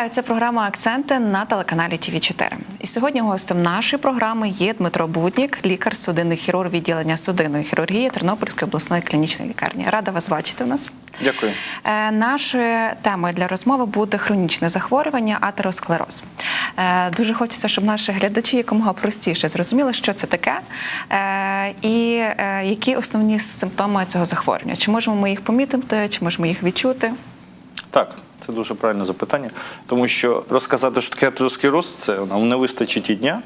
Вітаю, це програма Акценти на телеканалі ТВ 4 І сьогодні гостем нашої програми є Дмитро Буднік, лікар судинний хірург відділення судинної хірургії Тернопільської обласної клінічної лікарні. Рада вас бачити у нас. Дякую. Е, Нашою темою для розмови буде хронічне захворювання, атеросклероз. Е, Дуже хочеться, щоб наші глядачі якомога простіше зрозуміли, що це таке е, і е, які основні симптоми цього захворювання. Чи можемо ми їх помітити, чи можемо їх відчути? Так, це дуже правильне запитання, тому що розказати, що таке атеросклероз, це нам не вистачить і дня.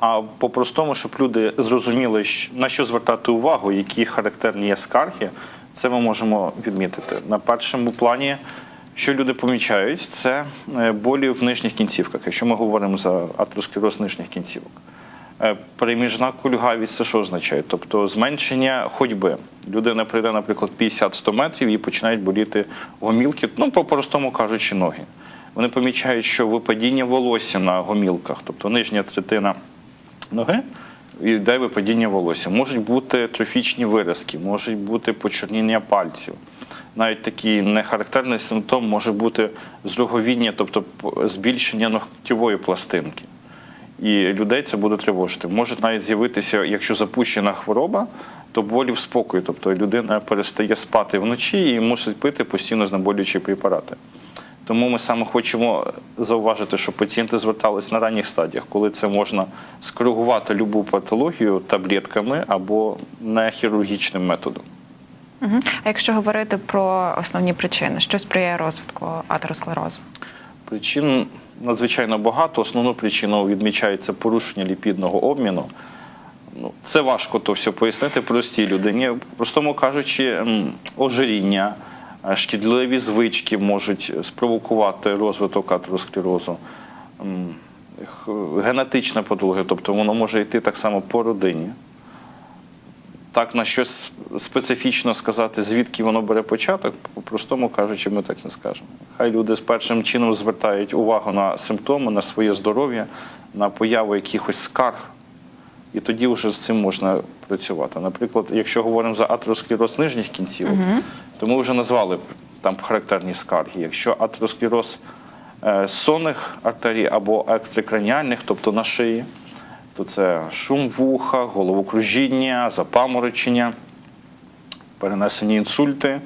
А по-простому, щоб люди зрозуміли, на що звертати увагу, які характерні є скарги, це ми можемо відмітити. На першому плані, що люди помічають, це е, болі в нижніх кінцівках, якщо ми говоримо за атеросклероз нижніх кінцівок. Е, Переміжна кульгавість це що означає? Тобто зменшення ходьби. Людина прийде, наприклад, 50-100 метрів і починають боліти гомілки, ну, по-простому кажучи, ноги. Вони помічають, що випадіння волосся на гомілках, тобто нижня третина ноги, йде випадіння волосся. Можуть бути трофічні виразки, можуть бути почорніння пальців. Навіть такий нехарактерний симптом може бути зруговіння, тобто збільшення ногтєвої пластинки. І людей це буде тривожити. Може навіть з'явитися, якщо запущена хвороба, то болі в спокої. Тобто людина перестає спати вночі і мусить пити постійно знеболюючі препарати. Тому ми саме хочемо зауважити, що пацієнти звертались на ранніх стадіях, коли це можна скоригувати любу патологію таблетками або не хірургічним методом. Угу. А якщо говорити про основні причини, що сприяє розвитку атеросклерозу? Причин надзвичайно багато. Основну причину відмічається порушення ліпідного обміну. Ну, це важко то все пояснити простій людині. Простому кажучи, ожиріння, е, шкідливі звички можуть спровокувати розвиток атеросклерозу. Генетична патологія, тобто воно може йти так само по родині. Так на щось специфічно сказати, звідки воно бере початок, по-простому кажучи, ми так не скажемо. Хай люди з першим чином звертають увагу на симптоми, на своє здоров'я, на появу якихось скарг, і тоді вже з цим можна працювати. Наприклад, якщо говоримо за атеросклероз нижніх кінцівок, то ми вже назвали там характерні скарги. Якщо атеросклероз е, сонних артерій або екстракраніальних, тобто на шиї, то це шум вуха, головокружіння, запаморочення, перенесені інсульти.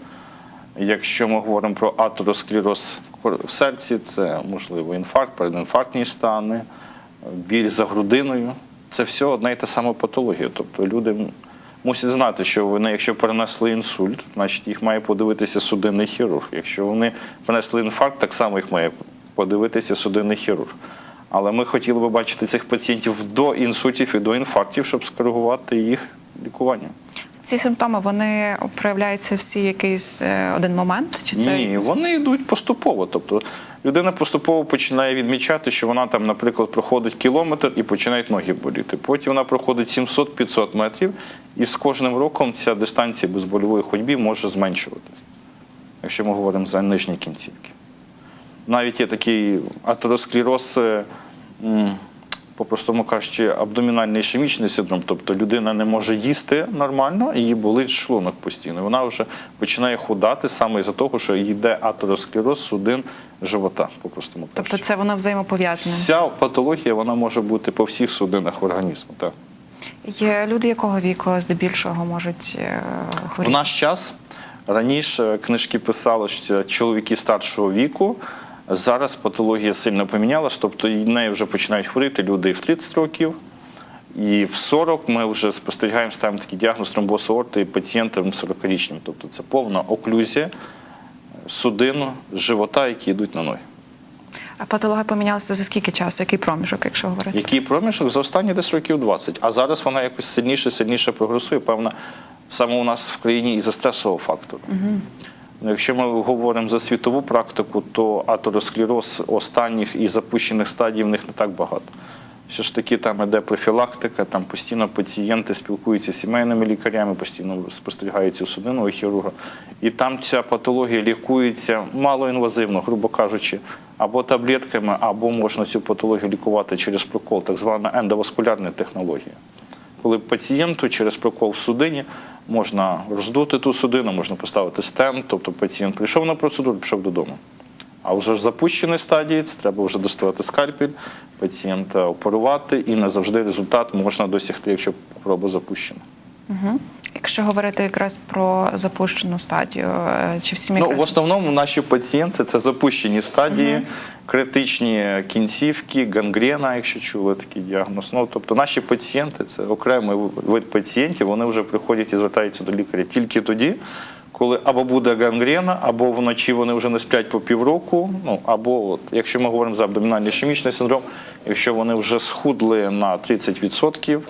Якщо ми говоримо про атеросклероз в серці, це можливо інфаркт, передінфарктні стани, біль за грудиною. Це все одна і та сама патологія. Тобто люди мусять знати, що вони, якщо перенесли інсульт, значить їх має подивитися судинний хірург. Якщо вони перенесли інфаркт, так само їх має подивитися судинний хірург. Але ми хотіли би бачити цих пацієнтів до інсультів і до інфарктів, щоб скоригувати їх лікування. Ці симптоми вони проявляються всі якийсь е, один момент? Чи це Ні, вони йдуть поступово. Тобто людина поступово починає відмічати, що вона там, наприклад, проходить кілометр і починають ноги боліти. Потім вона проходить 700-500 метрів, і з кожним роком ця дистанція безбольової ходьби може зменшуватися, якщо ми говоримо за нижні кінцівки. Навіть є такий атеросклероз, е, по-простому кажучи, абдомінальний ішемічний синдром, тобто людина не може їсти нормально, їй болить шлунок постійно. Вона вже починає худати саме із-за того, що йде атеросклероз судин живота, по-простому Тобто це воно взаємопов'язане? Вся патологія вона може бути по всіх судинах організму. Так. Є люди якого віку здебільшого можуть е, В хворіти? наш час раніше книжки писали, що чоловіки старшого віку. Зараз патологія сильно помінялась, тобто і нею вже починають хворіти люди і в 30 років, і в 40 ми вже спостерігаємо, ставимо такий діагноз тромбоз аорти пацієнтам 40-річним. Тобто це повна оклюзія судин, живота, які йдуть на ноги. А патологія помінялася за скільки часу? Який проміжок, якщо говорити? Який проміжок за останні десь років 20. А зараз вона якось сильніше, сильніше прогресує, певно, саме у нас в країні із-за стресового фактору. Ну, Якщо ми говоримо за світову практику, то атеросклероз останніх і запущених стадій в них не так багато. Все ж таки там іде профілактика, там постійно пацієнти спілкуються з сімейними лікарями, постійно спостерігаються у судинного хірурга. І там ця патологія лікується малоінвазивно, грубо кажучи, або таблетками, або можна цю патологію лікувати через прокол, так звана ендоваскулярна технологія. Коли пацієнту через прокол в судині можна роздути ту судину, можна поставити стенд, тобто пацієнт прийшов на процедуру, пішов додому. А вже ж в стадії це треба вже доставати скальпель, пацієнта оперувати, і не завжди результат можна досягти, якщо проба запущена. Угу. Якщо говорити якраз про запущену стадію, е, чи всі Ну, в основному наші пацієнти це запущені стадії, критичні кінцівки, гангрена, якщо чули такий діагноз. Ну, тобто наші пацієнти це окремий вид пацієнтів, вони вже приходять і звертаються до лікаря тільки тоді, коли або буде гангрена, або вночі вони вже не сплять по півроку, ну або от, якщо ми говоримо за абдомінальний ішемічний синдром, якщо вони вже схудли на 30%,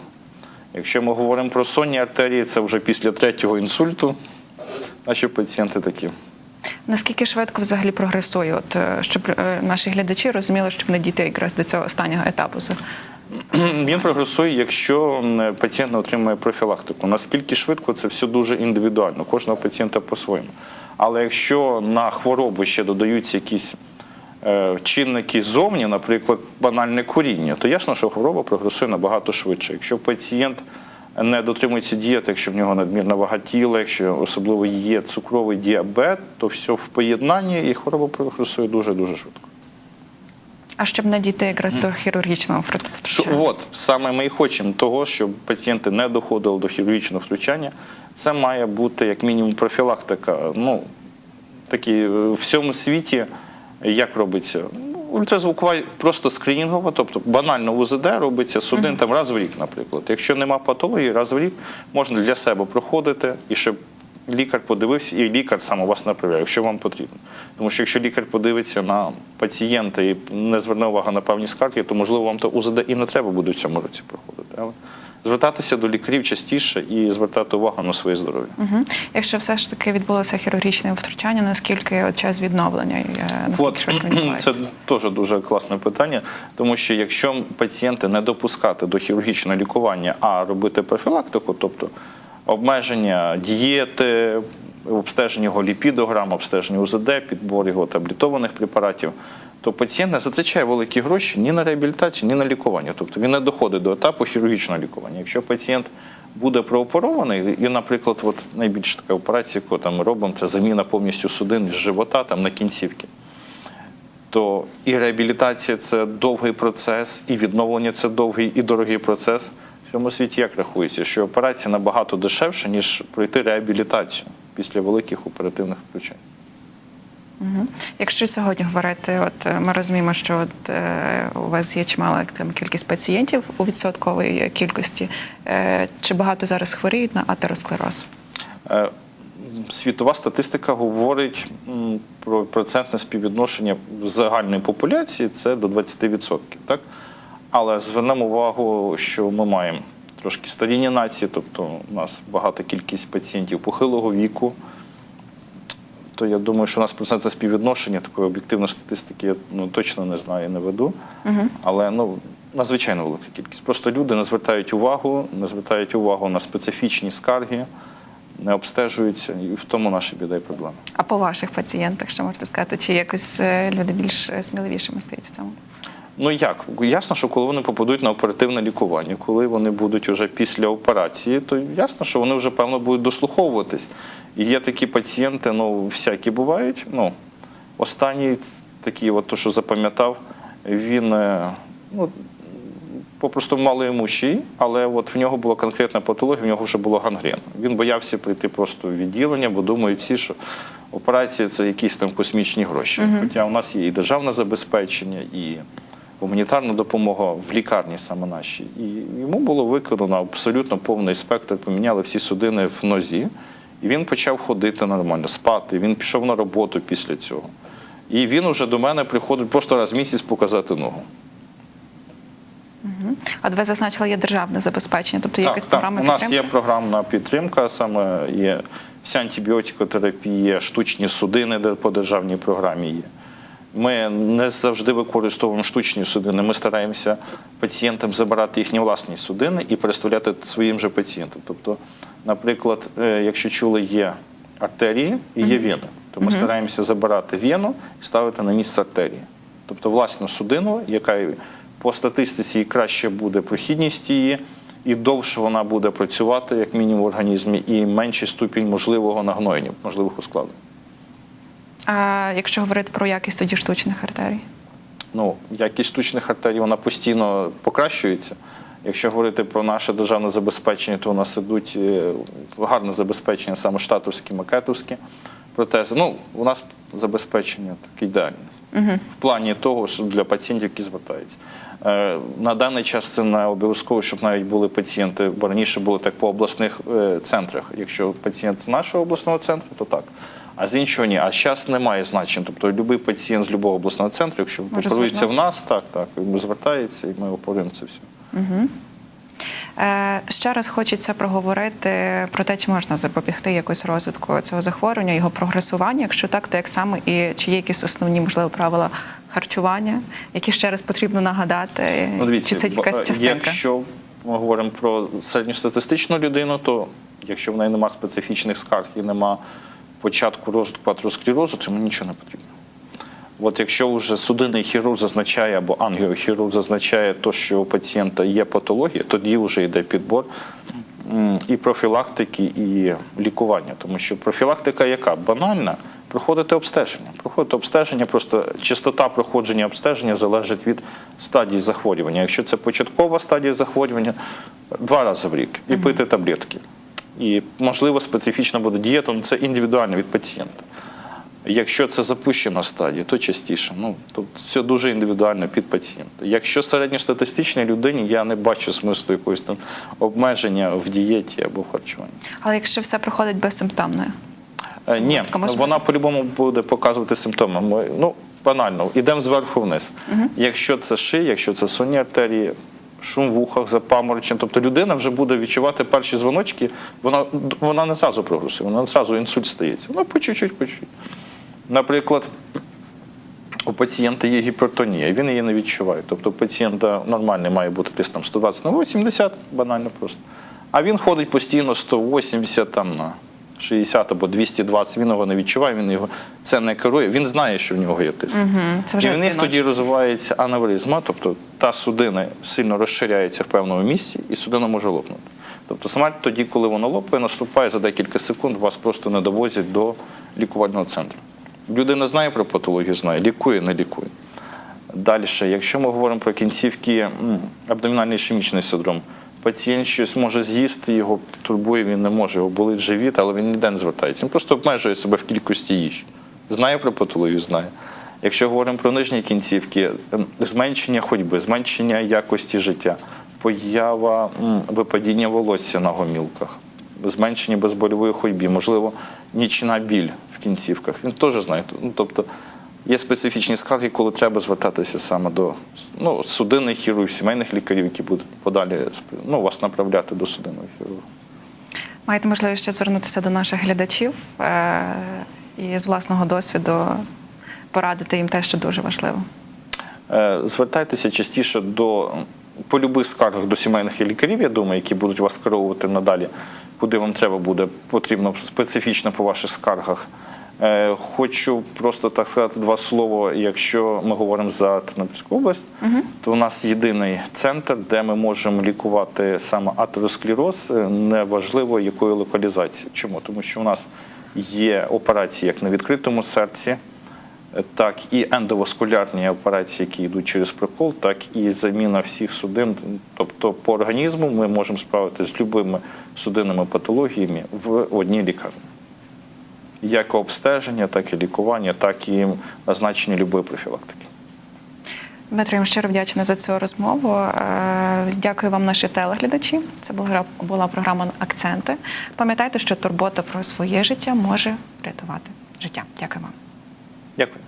якщо ми говоримо про сонні артерії, це вже після третього інсульту. Наші пацієнти такі. Наскільки швидко взагалі прогресує, от е, щоб е, наші глядачі розуміли, щоб не дійти якраз до цього останнього етапу? Він прогресує, якщо пацієнт не отримує профілактику. Наскільки швидко це все дуже індивідуально, кожного пацієнта по-своєму. Але якщо на хворобу ще додаються якісь чинники зовні, наприклад, банальне куріння, то ясно, що хвороба прогресує набагато швидше. Якщо пацієнт не дотримується дієти, якщо в нього надмірна вага тіла, якщо особливо є цукровий діабет, то все в поєднанні і хвороба прогресує дуже дуже швидко. А щоб не дійти якраз до хірургічного втручання? от саме ми і хочемо того, щоб пацієнти не доходили до хірургічного втручання. Це має бути як мінімум профілактика. Ну такі е, в всьому світі як робиться? Ну, Ультразвукова просто скринінгова, тобто банально УЗД робиться судин там раз в рік, наприклад. Якщо нема патології, раз в рік можна для себе проходити і щоб лікар подивився, і лікар сам у вас направляє, якщо вам потрібно. Тому що якщо лікар подивиться на пацієнта і не зверне увагу на певні скарги, то можливо вам то УЗД і не треба буде в цьому році проходити. Але звертатися до лікарів частіше і звертати увагу на своє здоров'я. Угу. Якщо все ж таки відбулося хірургічне втручання, наскільки от час відновлення, наскільки От, швидко відбувається? це теж дуже класне питання, тому що якщо пацієнти не допускати до хірургічного лікування, а робити профілактику, тобто обмеження дієти, обстеження його ліпідограм, обстеження УЗД, підбор його таблетованих препаратів, то пацієнт не затрачає великі гроші ні на реабілітацію, ні на лікування. Тобто він не доходить до етапу хірургічного лікування. Якщо пацієнт буде прооперований, і, наприклад, от найбільш така операція, яку там робимо, це заміна повністю судин з живота там на кінцівки то і реабілітація це довгий процес, і відновлення це довгий і дорогий процес. В цьому світі як рахується, що операція набагато дешевша, ніж пройти реабілітацію після великих оперативних втручань. Якщо сьогодні говорити, от е, ми розуміємо, що от, е, у вас є чимала там, кількість пацієнтів у відсотковій кількості. Е, чи багато зараз хворіють на атеросклероз? Світова статистика говорить про процентне співвідношення загальної популяції це до 20%. Так? Але звернемо увагу, що ми маємо трошки старінні нації, тобто у нас багата кількість пацієнтів похилого віку. То я думаю, що у нас це співвідношення такої об'єктивної статистики я ну, точно не знаю, не веду. Але ну, надзвичайно велика кількість. Просто люди не звертають увагу, не звертають увагу на специфічні скарги, не обстежуються, і в тому наша біда і проблема. А по ваших пацієнтах, що можете сказати, чи якось е, люди більш е, сміливішими стають в цьому? Ну як? Ясно, що коли вони попадуть на оперативне лікування, коли вони будуть вже після операції, то ясно, що вони вже певно будуть дослуховуватись. І є такі пацієнти, ну всякі бувають. Ну, останній такий, от, то, що запам'ятав, він е, ну, попросту малоімущий, але от в нього була конкретна патологія, в нього вже було гангрена. Він боявся прийти просто в відділення, бо думають всі, що операція це якісь там космічні гроші. Хоча у нас є і державне забезпечення, і гуманітарна допомога в лікарні саме нашій. І йому було виконано абсолютно повний спектр, поміняли всі судини в нозі. І він почав ходити нормально, спати. Він пішов на роботу після цього. І він уже до мене приходить просто раз в місяць показати ногу. От ви зазначили, є державне забезпечення, тобто є якась програма У нас підтримки? є програмна підтримка, саме є вся антибіотикотерапія, штучні судини по державній програмі є. Ми не завжди використовуємо штучні судини. Ми стараємося пацієнтам забирати їхні власні судини і переставляти своїм же пацієнтам. Тобто, наприклад, е, якщо чули, є артерії і є вени, то ми стараємося забирати вену і ставити на місце артерії. Тобто власну судину, яка по статистиці краще буде прохідність її, і довше вона буде працювати, як мінімум в організмі, і менший ступінь можливого нагноєння, можливих ускладнень. А якщо говорити про якість тоді штучних артерій? Ну, якість штучних артерій вона постійно покращується. Якщо говорити про наше державне забезпечення, то у нас ідуть е, гарне забезпечення саме штатовські, макетовські протези. Ну, у нас забезпечення таке ідеальне. В плані того, що для пацієнтів, які звертаються. Е, На даний час це не обов'язково, щоб навіть були пацієнти, бо раніше було так по обласних е, центрах. Якщо пацієнт з нашого обласного центру, то так. А з іншого ні. А зараз немає значення. Тобто будь-який пацієнт з будь-якого обласного центру, якщо оперується в нас, так, так, звертається, і ми оперуємо це все. Е, Ще раз хочеться проговорити про те, чи можна запобігти якось розвитку цього захворювання, його прогресування. Якщо так, то як саме і чи є якісь основні можливо правила харчування, які ще раз потрібно нагадати, Ну, дивіться, чи це якась е, частинка? Якщо ми говоримо про середньостатистичну людину, то якщо в неї немає специфічних скарг і нема початку розвитку атеросклерозу, то йому нічого не потрібно. От якщо вже судинний хірург зазначає або ангіохірург зазначає то, що у пацієнта є патологія, тоді вже йде підбор і профілактики, і лікування. Тому що профілактика яка? Банальна. Проходити обстеження. Проходити обстеження, просто частота проходження обстеження залежить від стадії захворювання. Якщо це початкова стадія захворювання, два рази в рік і пити таблетки. І можливо специфічна буде дієта, але це індивідуально від пацієнта. Якщо це запущена стадія, то частіше. Ну, тобто все дуже індивідуально під пацієнта. Якщо середньостатистичній людині, я не бачу смислу якогось там обмеження в дієті або в харчуванні. Але якщо все проходить безсимптомно, Е, Ні, вона по-любому буде показувати симптоми. Ми, Ну, банально, йдемо зверху вниз. Якщо це шия, якщо це сонні артерії, шум в ухах, запаморочення, тобто людина вже буде відчувати перші дзвоночки, вона, вона не зразу прогресує, вона не зразу інсульт стається. Вона по чуть-чуть, по чуть-чуть. Наприклад, у пацієнта є гіпертонія, він її не відчуває. Тобто у пацієнта нормальний має бути тиск там 120 на 80, банально просто. А він ходить постійно 180 там, на 60 або 220, він його не відчуває, він його це не керує. Він знає, що в нього є тиск. це вже І в них тоді розвивається аневризма, тобто та судина сильно розширяється в певному місці, і судина може лопнути. Тобто смерть тоді, коли воно лопає, наступає за декілька секунд, вас просто не довозять до лікувального центру. Людина знає про патологію, знає, лікує, не лікує. Далі, якщо ми говоримо про кінцівки абдомінальний ішемічний синдром, пацієнт щось може з'їсти, його турбує, він не може, його болить живіт, але він ніде не звертається. Він просто обмежує себе в кількості їжі. Знає про патологію, знає. Якщо говоримо про нижні кінцівки, ем, зменшення ходьби, зменшення якості життя, поява випадіння волосся на гомілках, зменшення безбольової ходьби, можливо, нічна біль в кінцівках. Він теж знає. Ну, тобто є специфічні скарги, коли треба звертатися саме до ну, судинних хірургів, сімейних лікарів, які будуть подалі ну, вас направляти до судинного хірурга. Маєте можливість ще звернутися до наших глядачів е- і з власного досвіду порадити їм те, що дуже важливо. Е, Звертайтеся частіше до по любих скаргах до сімейних лікарів, я думаю, які будуть вас керувати надалі, куди вам треба буде потрібно специфічно по ваших скаргах. Е, Хочу просто так сказати два слова. Якщо ми говоримо за Тернопільську область, то у нас єдиний центр, де ми можемо лікувати саме атеросклероз, е, неважливо якої локалізації. Чому? Тому що у нас є операції як на відкритому серці, так і ендоваскулярні операції, які йдуть через прикол, так і заміна всіх судин. Тобто по організму ми можемо справитися з любими судинними патологіями в одній лікарні. Як обстеження, так і лікування, так і назначення любої профілактики. Дмитро, я вам щиро вдячна за цю розмову. Е, Дякую вам, наші телеглядачі. Це була була програма Акценти. Пам'ятайте, що турбота про своє життя може врятувати життя. Дякую вам. Дякую.